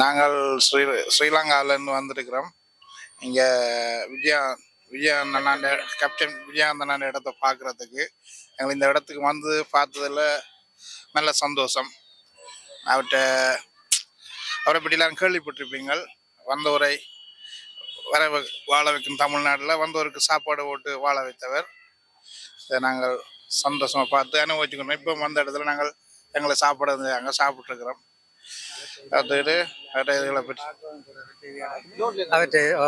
நாங்கள் ஸ்ரீ ஸ்ரீலங்காவிலேருந்து வந்திருக்கிறோம். இங்கே விஜயா விஜயா அண்ணாண்ட கேப்டன் விஜயகாந்த் இடத்த பார்க்குறதுக்கு. எங்கள் இந்த இடத்துக்கு வந்து பார்த்ததுல நல்ல சந்தோஷம். அவர்கிட்ட அவரை பற்றிலாம் கேள்விப்பட்டிருப்பீங்கள். வந்தவரை வர வாழ வைக்கும் தமிழ்நாட்டில் வந்தவருக்கு சாப்பாடு போட்டு வாழ வைத்தவர். இதை நாங்கள் சந்தோஷமாக பார்த்து அனுபவிச்சுக்கணும். இப்போ வந்த இடத்துல நாங்கள் எங்களை சாப்பாடு அங்கே சாப்பிட்ருக்குறோம் அது அவற்றை இதுகளை பற்றி. அவற்றை ஓ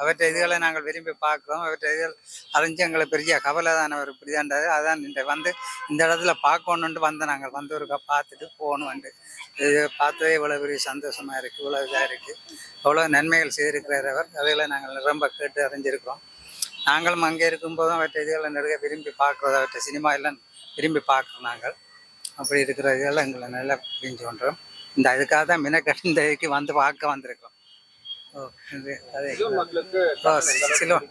அவற்றை இதுகளை நாங்கள் விரும்பி பார்க்குறோம். அவற்றை இதுகள் அறிஞ்சு எங்களுக்கு பெரிய கவலை தான் ஒரு இப்படிதான்டாது அதான் இந்த வந்து இந்த இடத்துல பார்க்கணுன்ட்டு வந்து நாங்கள் வந்து ஒரு பார்த்துட்டு போகணும் இது பார்த்ததே இவ்வளோ பெரிய சந்தோஷமாக இருக்குது இவ்வளோ இதாக இருக்குது அவ்வளோ நன்மைகள் செய்திருக்கிறார் அவர். அதுகளை நாங்கள் ரொம்ப கேட்டு அறிஞ்சிருக்கிறோம். நாங்களும் அங்கே இருக்கும்போதும் அவற்றை இதுகளை நிறைய விரும்பி பார்க்குறது அவற்றை சினிமா எல்லாம் விரும்பி பார்க்குறோம் நாங்கள். அப்படி இருக்கிற இதெல்லாம் எங்களை நல்லா புரிஞ்சு கொண்டோம். இந்த அதுக்காக தான் மினக்கட்டு இந்த இதுக்கு வந்து பார்க்க வந்திருக்கோம். ஓ அதே ஓ சிலோன்?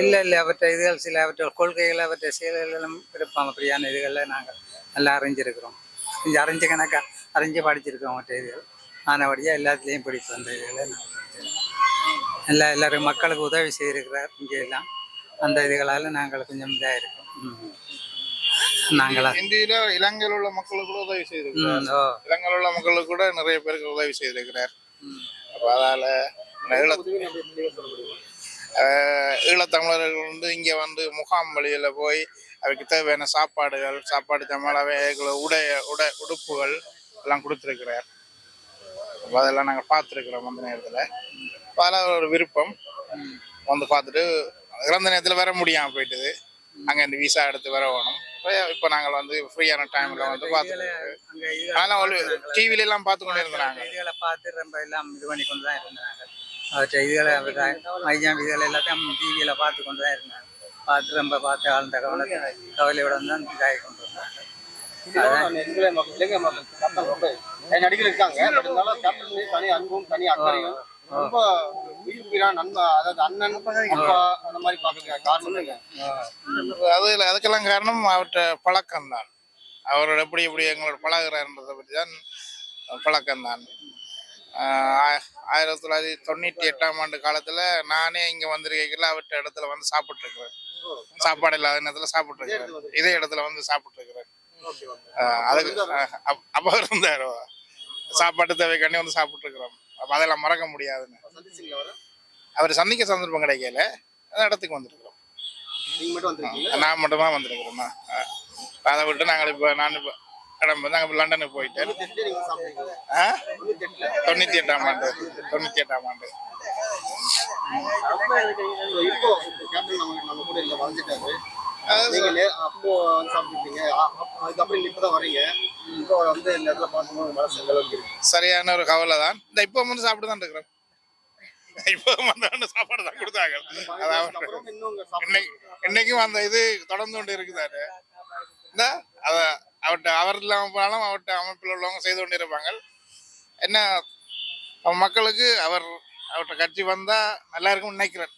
இல்ல இல்லை அவற்றை இதுகள் சில அவற்றை கொள்கைகள் அவற்றை செயல்களும் இருப்போம் அப்படியான இதுகளில் நாங்கள் நல்லா அறிஞ்சிருக்கிறோம். கொஞ்சம் அறிஞ்ச கணக்கா அறிஞ்சு படிச்சிருக்கோம் அவற்றை இதுகள் ஆனபடியாக எல்லாத்துலேயும் பிடிக்கும் அந்த இதுகளை. எல்லா எல்லாரும் மக்களுக்கு உதவி செய்திருக்கிறார் இங்கே எல்லாம் அந்த இதுகளால் நாங்கள் கொஞ்சம் இதாக இருக்கோம். ம். நாங்களா? இந்தியில இலங்கையில் உள்ள மக்களுக்கு கூட உதவி செய்திருக்கிறார். இலங்கையில் உள்ள மக்களுக்கு கூட நிறைய பேருக்கு உதவி செய்திருக்கிறார். அப்போ அதால ஈழத்தமிழர்கள் வந்து இங்கே வந்து முகாம் வழியில் போய் அவருக்கு தேவையான சாப்பாடுகள் சாப்பாடு ஜமாலாவே உடைய உடை உடுப்புகள் எல்லாம் கொடுத்துருக்கிறார். அப்போ அதெல்லாம் நாங்கள் பார்த்துருக்குறோம் அந்த நேரத்தில். அதில் ஒரு விருப்பம். வந்து பார்த்துட்டு இறந்த நேரத்தில் வர முடியாமல் போயிட்டுது. அங்கே இந்த விசா எடுத்து வர வேணும். இப்போ நாங்கள் வந்து ஃப்ரீயான டைமில் வந்து பார்த்துட்டு ஒரு டிவில எல்லாம் பார்த்து கொண்டு இருந்தாங்க இதுகளை பார்த்து ரொம்ப எல்லாம் இது பண்ணி கொண்டு தான் இருந்தாங்க. அவற்றை இதுகளை மையம் இதுகளை எல்லாத்தையும் டிவியில் பார்த்து கொண்டு தான் இருந்தாங்க. பார்த்து ரொம்ப பார்த்து ஆழ்ந்த கவனத்தை கவலையுடன் தான் இதாகி கொண்டு வந்தாங்க. நடிகர் இருக்காங்க தனி அன்பும் தனி அக்கறையும். ரொம்ப விரும்பினான் நண்பா அதாவது அண்ணன் அப்பா அந்த மாதிரி பாக்குறீங்க காரணம் என்ன? அது இல்லை அதுக்கெல்லாம் காரணம் அவர்கிட்ட பழக்கம் தான் அவரோட எப்படி எப்படி எங்களோட பழகுறாருன்றதை பற்றி தான் பழக்கம் தான் ஆயிரத்தி தொள்ளாயிரத்தி தொண்ணூற்றி எட்டாம் ஆண்டு காலத்தில் நானே இங்கே வந்திருக்கையில் அவர்கிட்ட இடத்துல வந்து சாப்பிட்ருக்குறேன் சாப்பாடு இல்லாத நேரத்தில் சாப்பிட்ருக்குறேன் இதே இடத்துல வந்து சாப்பிட்ருக்குறேன் அதுக்கு அப்போ இருந்தார்? சாப்பாட்டு தேவைக்காண்டி வந்து சாப்பிட்ருக்குறோம் அப்போ அதெல்லாம் மறக்க முடியாதுன்னு. அவரை சந்திக்க சந்தர்ப்பம் கிடைக்கல. அந்த இடத்துக்கு வந்திருக்கிறோம். மட்டும் நான் மட்டுமா வந்திருக்கிறேன்னா அதை விட்டு நாங்கள் இப்போ நான் இப்போ கிளம்பி நாங்கள் லண்டனுக்கு எட்டுல தொண்ணூற்றி எட்டாம் ஆண்டு. தொண்ணூற்றி எட்டாம் ஆண்டு. சரியான ஒரு கவலை தான் இந்த இப்போ வந்து சாப்பிட்டு தான் இருக்கிறோம். இப்போ வந்து சாப்பாடு தான் கொடுத்தாங்க. அதாவது இன்னைக்கு இன்னைக்கும் அந்த இது தொடர்ந்து கொண்டு இருக்குதாரு. இந்த அத அவர்கிட்ட அவர் இல்லாமல் போனாலும் அவர்கிட்ட அமைப்பில் உள்ளவங்க செய்து கொண்டு இருப்பாங்க. என்ன மக்களுக்கு அவர் அவர்கிட்ட கட்சி வந்தா நல்லா இருக்கும்னு நினைக்கிறேன்.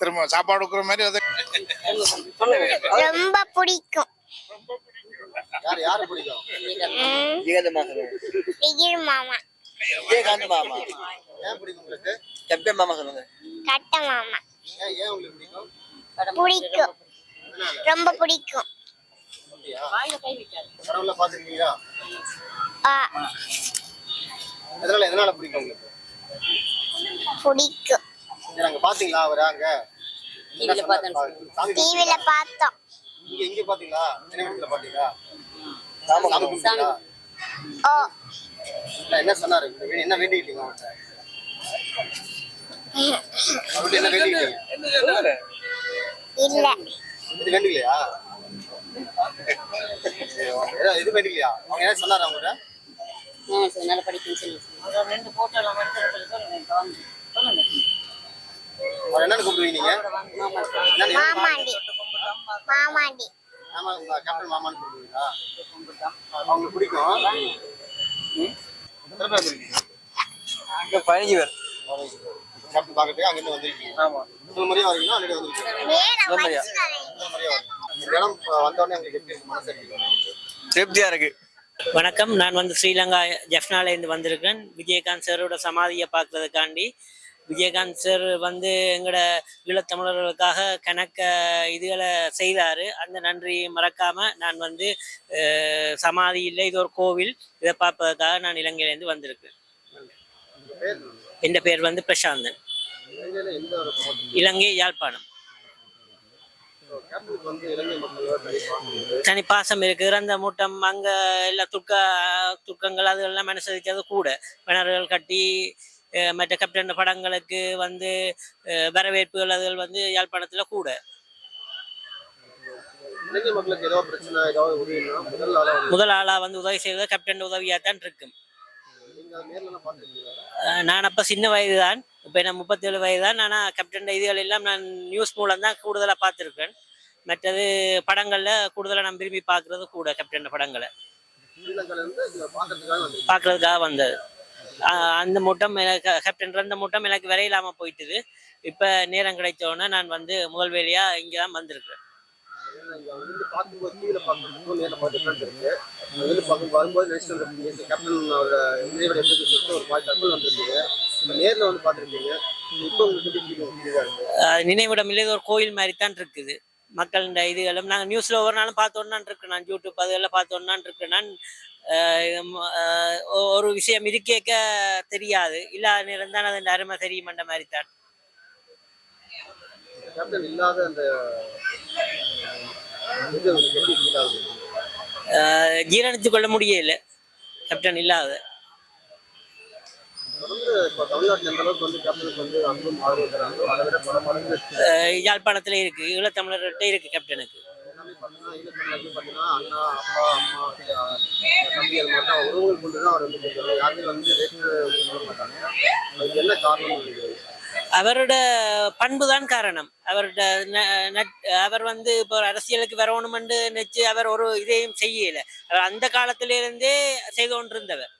திரும்ப சாப்பாடு கொடுக்குற மாதிரி அதை ரொம்ப பிடிக்கும். யார் யாரை பிடிக்கும்? மாமா. விஜயகாந்த் மாமா ஏன் பிடிக்கும் உங்களுக்கு கேப்டன் மாமா சொல்லுங்க. கட்ட மாமா ஏன் ஏன் உங்களுக்கு பிடிக்கும்? ரொம்ப பிடிக்கும். எதனால எதனால பிடிக்கும் உங்களுக்கு? பிடிக்கும். அங்க பாத்தீங்களா அவரை அங்க? டிவில பார்த்தோம். இங்க இங்க பாத்தீங்களா சாமி? ஓ. இல்ல, என்ன சொன்னாரு? என்ன வேண்டிக்கிட்டீங்க அவர்கிட்ட? என்ன வேண்டிக்கிட்டீங்க இல்ல. இது வேண்டிக்கலையா? இது வேண்டிக்கலையா? அவங்க என்ன சொன்னாரு அவங்ககிட்ட? அவர் என்னன்னு கூப்பிடுவீங்க நீங்க? என்னன்னு என்ன மாமாண்டி. மாமாண்டி. ஆமா உங்க கேப்டன் மாமான்னு கூப்பிடுவீங்களா? அவங்களுக்கு பிடிக்கும். வந்திருக்கீங்க? பதினஞ்சு பேர். பார்க்கறதுக்கு அங்கிருந்து வந்திருக்கீங்க. வரீங்களா ஆல்ரெடி வந்திருக்கீங்க இந்த இடம் வந்தோடனே உங்களுக்கு எப்படி? மனசு வணக்கம். நான் வந்து ஸ்ரீலங்கா ஜெஃப்னாலேருந்து வந்திருக்கேன். விஜயகாந்த் சாரோட சமாதியை பார்க்கறதுக்காண்டி விஜயகாந்த் சார் வந்து எங்களோட ஈழத்தமிழர்களுக்காக கணக்க இதுகளை செய்தார். அந்த நன்றி மறக்காமல் நான் வந்து சமாதி இல்லை இது ஒரு கோவில் இதை பார்ப்பதற்காக நான் இலங்கையிலேருந்து வந்திருக்கேன். என் பேர் வந்து பிரசாந்தன். இலங்கை யாழ்ப்பாணம். தனி பாசம் இருக்கு. தனி இறந்த மூட்டம் அங்க எல்லா துக்க துக்கங்கள் அதெல்லாம் அனுசரித்தது கூட. பிணறுகள் கட்டி மற்ற கேப்டன் படங்களுக்கு வந்து வரவேற்புகள் அதுகள் வந்து யாழ்ப்பாணத்துல கூட. முதல் ஆளா வந்து உதவி செய்வது கேப்டன் உதவியா தான் இருக்கும். நான் அப்ப சின்ன வயது தான் இப்போ நான் முப்பத்தேழு வயது தான் ஆனால் கேப்டன் இதுகள் எல்லாம் நான் நியூஸ் மூலம் தான் கூடுதலாக பார்த்துருக்கேன். மற்றது படங்கள்ல கூடுதலாக நான் விரும்பி பார்க்கறது கூட கேப்டன் படங்களை. பார்க்கறதுக்காக வந்து பார்க்கறதுக்காக வந்தது. அந்த மூட்டம் எனக்கு கேப்டன் இருந்த மூட்டம் எனக்கு விரையில்லாமல் போயிட்டுது. இப்ப நேரம் கிடைச்சோன்னே நான் வந்து முதல் வேலையாக இங்கே தான் நினைவிடம் இல்லை ஒரு கோயில் மாதிரி தான் இருக்குது. மக்கள் இந்த இதுகளும். நாங்கள் நியூஸில் ஒவ்வொரு நாளும் பார்த்தோன்னான் இருக்கேன் நான் யூடியூப் அதெல்லாம் பார்த்தோன்னான் இருக்கேன் நான் ஒரு விஷயம் இருக்கேக்க தெரியாது. இல்லாத நேரம் தான் அது அருமை தெரியுமன்ற மாதிரி தான். இது ஜீரணித்து கொள்ள முடியல. கேப்டன் இல்லாத. யாழ்ப்பாணத்துல இருக்கு. ஈழத்தமிழர்கிட்ட இருக்கு கேப்டனுக்கு பார்த்தீங்கன்னா ஈழத்தில் வந்து பார்த்தீங்கன்னா அண்ணா அப்பா அம்மா தம்பி அது மாதிரி உறவுகள் கொண்டு தான் அவர் வந்து யாருமே வந்து சொல்ல மாட்டாங்க அதுக்கு என்ன காரணம். இருக்குது அவரோட பண்பு தான் காரணம் அவரோட அவர் வந்து இப்போ அரசியலுக்கு வரணுமென்று நினைச்சு அவர் ஒரு இதையும் செய்யல. அவர் அந்த காலத்தில இருந்தே செய்து கொண்டிருந்தவர்.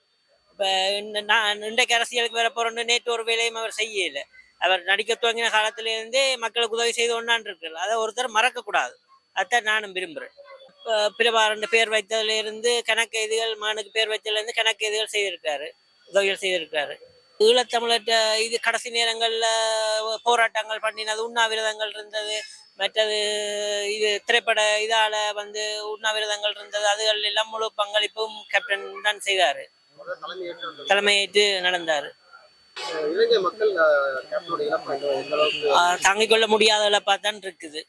இப்போ நான் இன்றைக்கு அரசியலுக்கு வர போறோம்னு நேற்று ஒரு வேலையும் அவர் செய்யல. அவர் நடிக்க துவங்கின காலத்திலிருந்தே மக்களுக்கு உதவி செய்து ஒன்றான் இருக்கிறார். அதை ஒருத்தர் மறக்கக்கூடாது. அதான் நானும் விரும்புகிறேன் பிரபாரன் பேர் வைத்ததுல இருந்து கணக்கு இதுகள் மகனுக்கு பேர் வைத்ததுல இருந்து கணக்கு இதுகள் செய்திருக்காரு உதவிகள் செய்திருக்காரு ஈழத்தமிழர்கிட்ட இது கடைசி நேரங்கள்ல போராட்டங்கள் பண்ணினது உண்ணாவிரதங்கள் இருந்தது. மற்றது இது திரைப்பட இதால வந்து உண்ணாவிரதங்கள் இருந்தது. அதுகள் எல்லாம் முழு பங்களிப்பும் கேப்டன் தான் செய்தாரு. தலைமையேற்று நடந்தாரு. தாங்கிக் கொள்ள முடியாத இழப்பா தான் இருக்குது.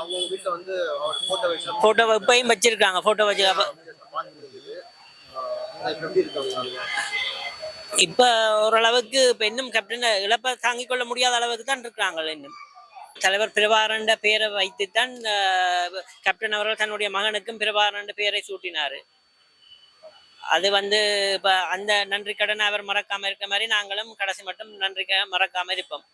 அவங்க வீட்டில் வந்து வச்சு இப்பயும் வச்சிருக்காங்க போட்டோ வச்சு இப்ப இருக்காங்க ஓரளவுக்கு இப்ப இன்னும் கேப்டன் இழப்பை தாங்கிக் கொள்ள முடியாத அளவுக்கு தான் இருக்கிறாங்க இன்னும். தலைவர் பிரபாரண்ட பெயரை வைத்துத்தான் ஆஹ், கேப்டன் அவர்கள் தன்னுடைய மகனுக்கும் பிரபாரண்ட பெயரை சூட்டினாரு. அது வந்து இப்ப அந்த நன்றி கடனை அவர் மறக்காம இருக்க மாதிரி நாங்களும் கடைசி மட்டும் நன்றி க- மறக்காம இருப்போம்.